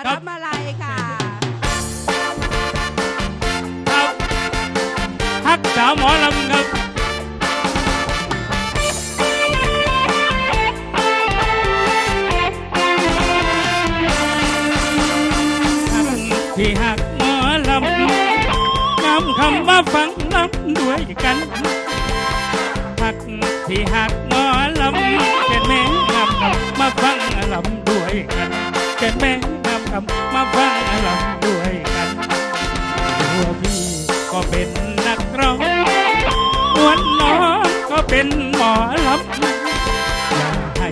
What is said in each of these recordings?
อาครัรับบมาลัยค่ะ ครับฮักสาวหมอลำครับ ที่หักหมอลำนำคำมาฟังลำด้วยกันฮักที่หักหมอลำเป็นแม่นำคำมาฟังลำด้วยกันเป็นแม่ คำมาฟังลำด้วยกันตัวพี่ก็เป็นนักร้องนวลน้องก็เป็นหมอลำอย่าให้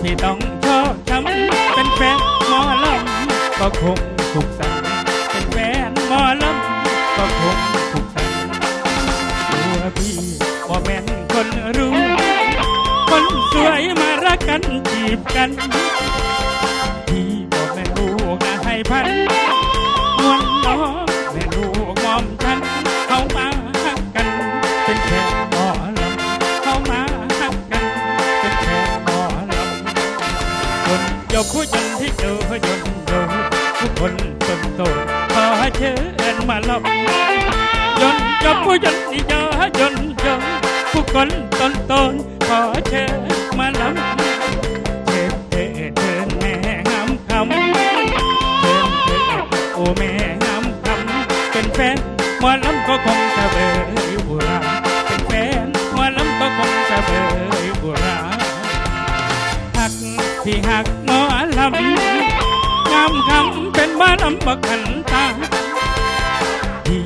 พี่ต้องชอบช้ำเป็นแฟนหมอลำก็คงสุขสันต์เป็นแฟนหมอลำก็คงสุขสันต์ตัวพี่ก็แม่นคนรู้ คนสวยมารักกันจีบกัน พันนวลน้องแม่ลูกมอมฉันเข้ามาหักกัน เป็นแค่หมอลำเข้ามาหักกัน เป็นแค่หมอลำคนยกผู้ยันที่เจอยนโดทุกคนจนโตขอเชิญมาลำยนกับผู้ยันที่เจอยนโดผู้คนตนตนขอเชิญมาลำ แม่งามคำเป็นแฟนหมอลำก็คงจะเบยบุราเป็นแฟนหมอลำก็คงจะเบยบุราหักที่หักหมอลำงามคำเป็นหมอลำบักขันตาพี่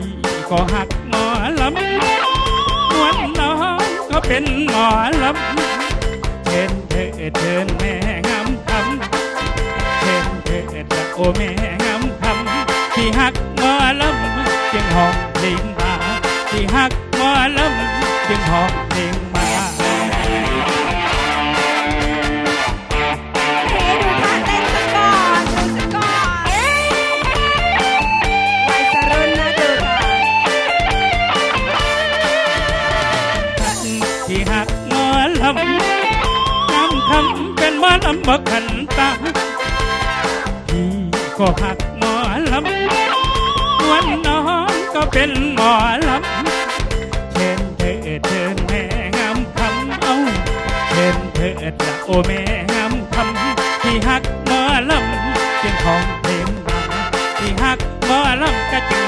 ก็หักหมอลำนวลน้องก็เป็นหมอลำเชิญเถิดเชิญแม่งามคำเชิญเถิดละโอแม่ ที่หักหมอลำจึงห้องเพลงมาที่หักหมอลำจึงห้องเพลงมาเฮ้ดูท่าเต้นซะก่อนดูซะก่อนวัยรุ่นนะดูค่ะที่หักหมอลำงามคำเป็นหมอลำบักขันตาพี่ก็หัก โอแม่งามคำที่หักหมอลำจึงของเพลงมาที่หักหมอลำก็จึงได้ห้อง